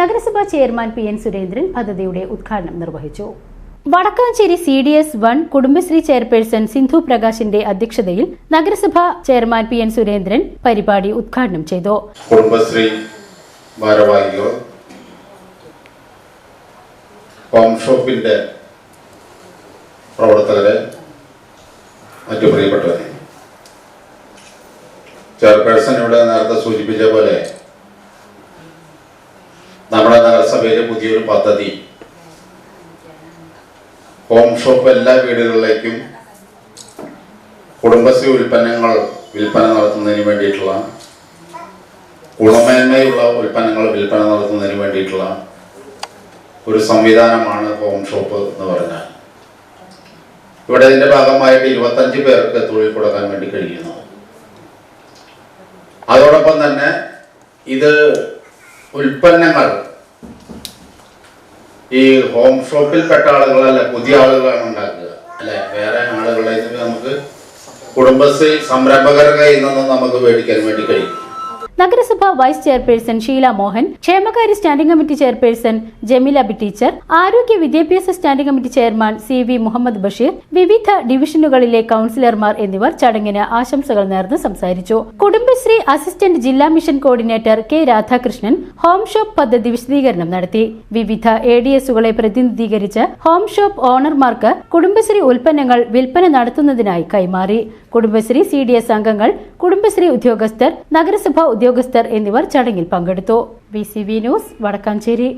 നഗരസഭാ chairman P N Surendran പദ്ധതിയുടെ ഉദ്ഘാടനം നിർവഹിച്ചു. Vadakkanchery C D S one Kudumbashree chairperson Sindhu പ്രകാശിന്റെ അധ്യക്ഷതയിൽ നഗരസഭാ ചെയർമാൻ പി എൻ സുരേന്ദ്രൻ പരിപാടി ഉദ്ഘാടനം ചെയ്തു. കുടുംബശ്രീ ഭാരവാഹികൾ ഷോപ്പിന്റെ പ്രവർത്തകരെ മറ്റു പ്രിയപ്പെട്ടവരെ. ചെയർപേഴ്സൺ ഇവിടെ നേരത്തെ സൂചിപ്പിച്ച പോലെ നമ്മുടെ നഗരസഭയിലെ പുതിയൊരു പദ്ധതി. ഹോം ഷോപ്പ് എല്ലാ വീടുകളിലേക്കും കുടുംബശ്രീ ഉൽപ്പന്നങ്ങൾ വിൽപ്പന നടത്തുന്നതിന് വേണ്ടിയിട്ടുള്ള ഗുണമേന്മയുള്ള ഉൽപ്പന്നങ്ങൾ വിൽപ്പന നടത്തുന്നതിന് വേണ്ടിയിട്ടുള്ള ഒരു സംവിധാനമാണ് ഹോം ഷോപ്പ് എന്ന് പറഞ്ഞാൽ. ഇവിടെ ഇതിന്റെ ഭാഗമായിട്ട് ഇരുപത്തഞ്ച് പേർക്ക് തൊഴിൽ കൊടുക്കാൻ വേണ്ടി കഴിയുന്നു. അതോടൊപ്പം തന്നെ ഇത് ഉൽപ്പന്നങ്ങൾ ഈ ഹോം ഷോപ്പിൽപ്പെട്ട ആളുകളല്ല പുതിയ ആളുകളാണ് ഉണ്ടാക്കുക. അല്ലെ? വേറെ ആളുകളെ നമുക്ക് കുടുംബശ്രീ സംരംഭകരുടെ കയ്യിൽ നിന്ന് നമുക്ക് മേടിക്കാൻ വേണ്ടി കഴിയും നഗരസഭ വൈസ് ചെയർപേഴ്സൺ ഷീല മോഹൻ ക്ഷേമകാര്യ standing committee chairperson Jameela B teacher ആരോഗ്യ വിദ്യാഭ്യാസ standing committee chairman C V Muhammad Basheer വിവിധ ഡിവിഷനുകളിലെ കൌൺസിലർമാർ എന്നിവർ ചടങ്ങിന് ആശംസകൾ നേർന്ന് സംസാരിച്ചു. കുടുംബശ്രീ അസിസ്റ്റന്റ് ജില്ലാ mission coordinator K Radhakrishnan home shop പദ്ധതി വിശദീകരണം നടത്തി. വിവിധ എ ഡി എസുകളെ പ്രതിനിധീകരിച്ച് ഹോം ഷോപ്പ് ഓണർമാർക്ക് കുടുംബശ്രീ ഉൽപ്പന്നങ്ങൾ വിൽപ്പന നടത്തുന്നതിനായി കൈമാറി. കുടുംബശ്രീ സി ഡി എസ് അംഗങ്ങൾ കുടുംബശ്രീ ഉദ്യോഗസ്ഥർ നഗരസഭാ ഉദ്യോഗസ്ഥർ എന്നിവർ ചടങ്ങിൽ പങ്കെടുത്തു. V news Vadakkanchery.